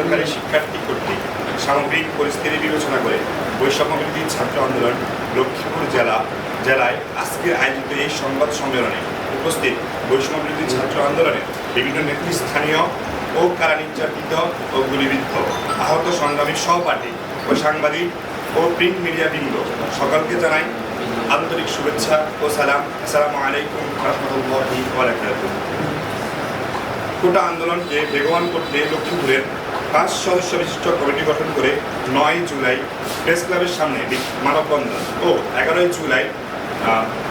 সরকারি শিক্ষার্থী কর্তৃক সামগ্রিক পরিস্থিতি বিবেচনা করে বৈষম্যবিরোধী ছাত্র আন্দোলন লক্ষ্মীপুর জেলা, জেলায় আজকে আয়োজিত এই সংবাদ সম্মেলনে উপস্থিত বৈষম্যবিরোধী ছাত্র আন্দোলনের বিভিন্ন নেতৃস্থানীয় ও কারা নির্যাতিত ও গুলিবিদ্ধ, আহত সংগ্রামী সহপাঠী ও সাংবাদিক ও প্রিন্ট মিডিয়া বৃন্দ সকলকে জানাই আন্তরিক শুভেচ্ছা ও সালাম। আসসালামু আলাইকুম রহমতুল্লাহি ওয়া বারাকাতুহু। কোটা আন্দোলনকে বেগবান করতে লক্ষ্মীপুরের পাঁচ সদস্য বিশিষ্ট কমিটি গঠন করে নয় জুলাই প্রেস ক্লাবের সামনে মানববন্ধন ও এগারোই জুলাই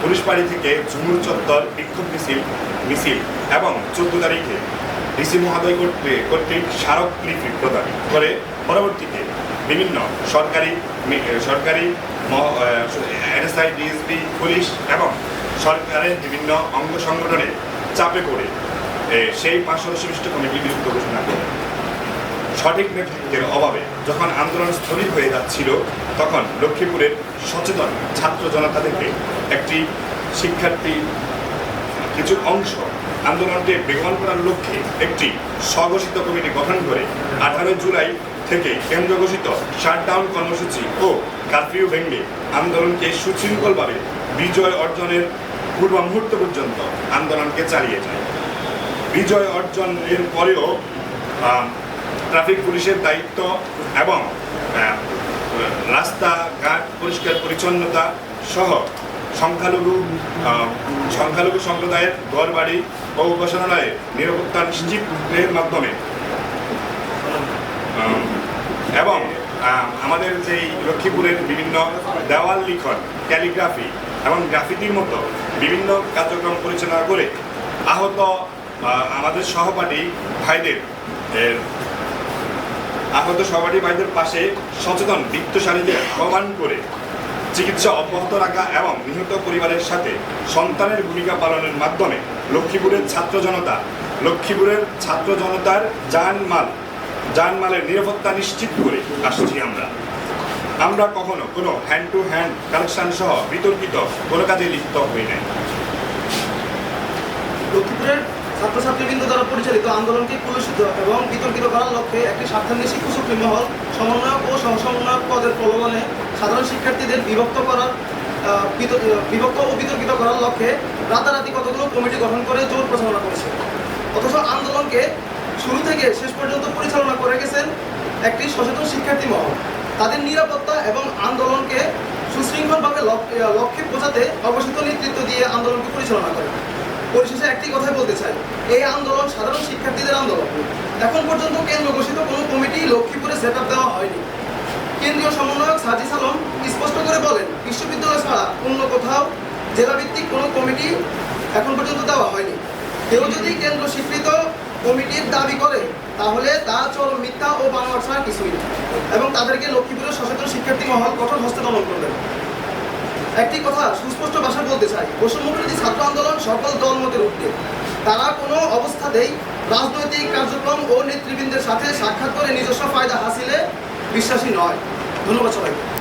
পুলিশ বাড়ি থেকে ঝুমুর চত্বর বিক্ষোভ মিছিল মিছিল এবং চোদ্দ তারিখে ডিসি মহোদয় কর্তৃক কর্তৃক স্মারকলিপি প্রদান করে পরবর্তীতে বিভিন্ন সরকারি সরকারি এনএসআই ডিএসপি পুলিশ এবং সরকারের বিভিন্ন অঙ্গ সংগঠনের চাপে এ, সেই পাঁচ সদস্য বিশিষ্ট কমিটির বিরুদ্ধে ঘোষণা করে। সঠিক নেতৃত্বের অভাবে যখন আন্দোলন স্থগিত হয়ে যাচ্ছিল, তখন লক্ষ্মীপুরের সচেতন ছাত্র জনতা থেকে একটি শিক্ষার্থী কিছু অংশ আন্দোলনকে বেগবান করার লক্ষ্যে একটি স্বঘোষিত কমিটি গঠন করে আঠারোই জুলাই থেকে কেন্দ্র ঘোষিত শাটডাউন কর্মসূচি ও কারফিউ ভেঙে আন্দোলনকে সুশৃঙ্খলভাবে বিজয় অর্জনের পূর্ব মুহূর্ত পর্যন্ত আন্দোলনকে চালিয়ে যায়। বিজয় অর্জনের পরেও ট্রাফিক পুলিশের দায়িত্ব এবং রাস্তাঘাট পরিষ্কার পরিচ্ছন্নতা সহ সংখ্যালঘু সংখ্যালঘু সম্প্রদায়ের ঘর বাড়ি ও উপাসনালয়ে নিরাপত্তা নিশ্চিতের মাধ্যমে। এবং আমাদের যেই লক্ষ্মীপুরের বিভিন্ন দেওয়াল লিখন, ক্যালিগ্রাফি এবং গ্রাফিতির মতো বিভিন্ন কার্যক্রম পরিচালনা করে আহত আমাদের সহপাঠী ভাইদের আহত সবারই ভাইদের পাশে সচেতন বৃত্তশালীদের আহ্বান করে চিকিৎসা অব্যাহত রাখা এবং নিহত পরিবারের সাথে সন্তানের ভূমিকা পালনের মাধ্যমে লক্ষ্মীপুরের ছাত্র জনতা, লক্ষ্মীপুরের ছাত্র জনতার জানমাল, জানমালের নিরাপত্তা নিশ্চিত করে আসছি আমরা। আমরা কখনো কোনো হ্যান্ড টু হ্যান্ড কালেকশন সহ বিতর্কিত কোনো কাজে লিপ্ত হই নাই। লক্ষ্মীপুরের ছাত্রছাত্রীবৃন্দ দ্বারা পরিচালিত আন্দোলনকে কলুষিত এবং বিতর্কিত করার লক্ষ্যে একটি স্বার্থান্বেষী সুপ্রিম মহল সমন্বয়ক ও সহসমন্বয়ক পদের প্রলোভনে সাধারণ শিক্ষার্থীদের বিভক্ত করার বিভক্ত ও বিতর্কিত করার লক্ষ্যে রাতারাতি কতগুলো কমিটি গঠন করে জোর প্রচারণা করেছে। অথচ আন্দোলনকে শুরু থেকে শেষ পর্যন্ত পরিচালনা করে গেছেন একটি সচেতন শিক্ষার্থী মহল। তাদের নিরাপত্তা এবং আন্দোলনকে সুশৃঙ্খলভাবে লক- লক্ষ্যে পৌঁছাতে অবস্থিত নেতৃত্ব দিয়ে আন্দোলনকে পরিচালনা করে। পরিশেষে একটি কথাই বলতে চাই। এই আন্দোলন সাধারণ শিক্ষার্থীদের আন্দোলন। এখন পর্যন্ত কেন্দ্র ঘোষিত কোনো কমিটি লক্ষ্মীপুরে সেট দেওয়া হয়নি। কেন্দ্রীয় সমন্বয়ক সাজিস আলম স্পষ্ট করে বলেন, বিশ্ববিদ্যালয় ছাড়া অন্য কোথাও জেলাভিত্তিক কোনো কমিটি এখন পর্যন্ত দেওয়া হয়নি। কেউ যদি কেন্দ্র স্বীকৃত কমিটির দাবি করে, তাহলে তা চরম মিথ্যা ও বানোয়ার ছাড়া কিছুই না। এবং তাদেরকে লক্ষ্মীপুরের সচেতন শিক্ষার্থী মহল কঠোর হস্তে দমন করবেন। একটি কথা সুস্পষ্ট ভাষায় বলতে চাই। বৈষম্যবিরোধী ছাত্র আন্দোলন সকল দলমতের উদ্যোগ তারা কোনো অবস্থাতেই রাজনৈতিক কার্যক্রম ও নেতৃবৃন্দের সাথে সাক্ষাৎ করে নিজস্ব ফায়দা হাসিলে বিশ্বাসী নয়। ধন্যবাদ সবাইকে।